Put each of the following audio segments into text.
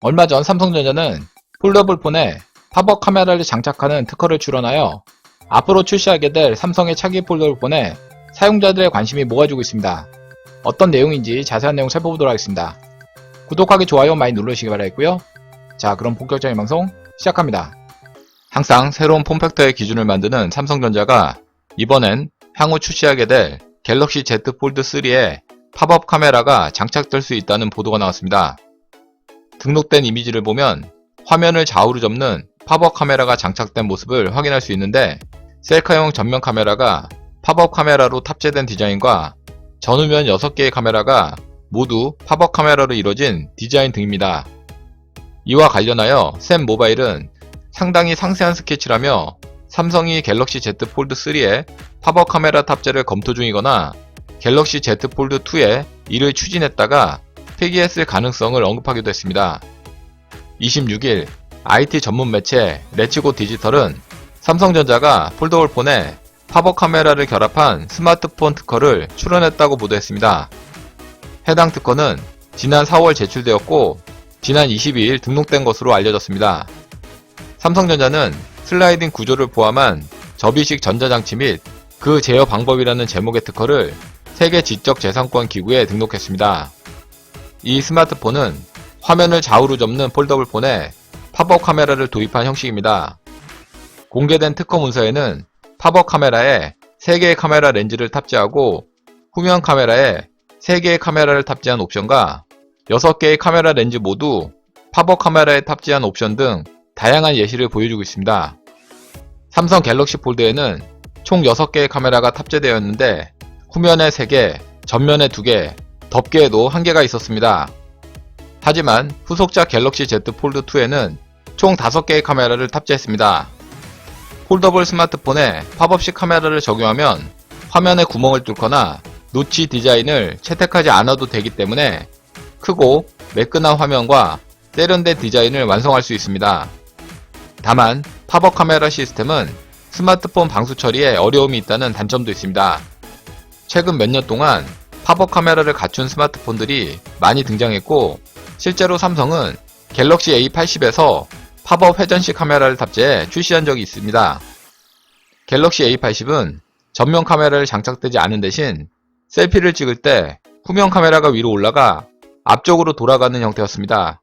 얼마 전 삼성전자는 폴더블 폰에 팝업 카메라를 장착하는 특허를 출원하여 앞으로 출시하게 될 삼성의 차기 폴더블 폰에 사용자들의 관심이 모아지고 있습니다. 어떤 내용인지 자세한 내용 살펴보도록 하겠습니다. 구독하기, 좋아요 많이 눌러주시기 바라겠고요. 자, 그럼 본격적인 방송 시작합니다. 항상 새로운 폼팩터의 기준을 만드는 삼성전자가 이번엔 향후 출시하게 될 갤럭시 Z 폴드 3에 팝업 카메라가 장착될 수 있다는 보도가 나왔습니다. 등록된 이미지를 보면 화면을 좌우로 접는 팝업 카메라가 장착된 모습을 확인할 수 있는데 셀카용 전면 카메라가 팝업 카메라로 탑재된 디자인과 전후면 6개의 카메라가 모두 팝업 카메라로 이루어진 디자인 등입니다. 이와 관련하여 샘 모바일은 상당히 상세한 스케치라며 삼성이 갤럭시 Z 폴드 3에 팝업 카메라 탑재를 검토 중이거나 갤럭시 Z 폴드 2에 이를 추진했다가 폐기했을 가능성을 언급하기도 했습니다. 26일 IT 전문 매체 레츠고 디지털은 삼성전자가 폴더블 폰에 팝업 카메라를 결합한 스마트폰 특허를 출원했다고 보도했습니다. 해당 특허는 지난 4월 제출되었고 지난 22일 등록된 것으로 알려졌습니다. 삼성전자는 슬라이딩 구조를 포함한 접이식 전자장치 및 그 제어 방법이라는 제목의 특허를 세계 지적 재산권 기구에 등록했습니다. 이 스마트폰은 화면을 좌우로 접는 폴더블 폰에 팝업 카메라를 도입한 형식입니다. 공개된 특허 문서에는 팝업 카메라에 3개의 카메라 렌즈를 탑재하고 후면 카메라에 3개의 카메라를 탑재한 옵션과 6개의 카메라 렌즈 모두 팝업 카메라에 탑재한 옵션 등 다양한 예시를 보여주고 있습니다. 삼성 갤럭시 폴드에는 총 6개의 카메라가 탑재되었는데 후면에 3개, 전면에 2개, 덮개에도 1개가 있었습니다. 하지만 후속작 갤럭시 Z 폴드 2에는 총 5개의 카메라를 탑재했습니다. 폴더블 스마트폰에 팝업식 카메라를 적용하면 화면에 구멍을 뚫거나 노치 디자인을 채택하지 않아도 되기 때문에 크고 매끈한 화면과 세련된 디자인을 완성할 수 있습니다. 다만 팝업 카메라 시스템은 스마트폰 방수 처리에 어려움이 있다는 단점도 있습니다. 최근 몇 년 동안 팝업 카메라를 갖춘 스마트폰들이 많이 등장했고 실제로 삼성은 갤럭시 A80에서 팝업 회전식 카메라를 탑재해 출시한 적이 있습니다. 갤럭시 A80은 전면 카메라를 장착되지 않은 대신 셀피를 찍을 때 후면 카메라가 위로 올라가 앞쪽으로 돌아가는 형태였습니다.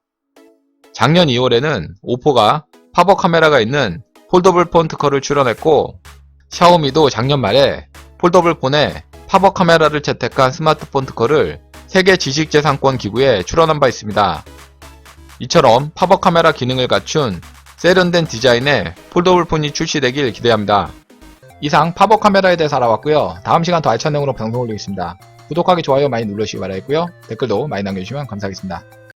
작년 2월에는 오포가 팝업 카메라가 있는 폴더블 폰 특허를 출원했고 샤오미도 작년 말에 폴더블 폰에 팝업 카메라를 채택한 스마트폰 특허를 세계 지식재산권 기구에 출원한 바 있습니다. 이처럼 팝업 카메라 기능을 갖춘 세련된 디자인의 폴더블 폰이 출시되길 기대합니다. 이상 팝업 카메라에 대해서 알아봤고요. 다음 시간 더 알찬 내용으로 방송 올리겠습니다. 구독하기, 좋아요 많이 눌러주시기 바라겠고요. 댓글도 많이 남겨주시면 감사하겠습니다.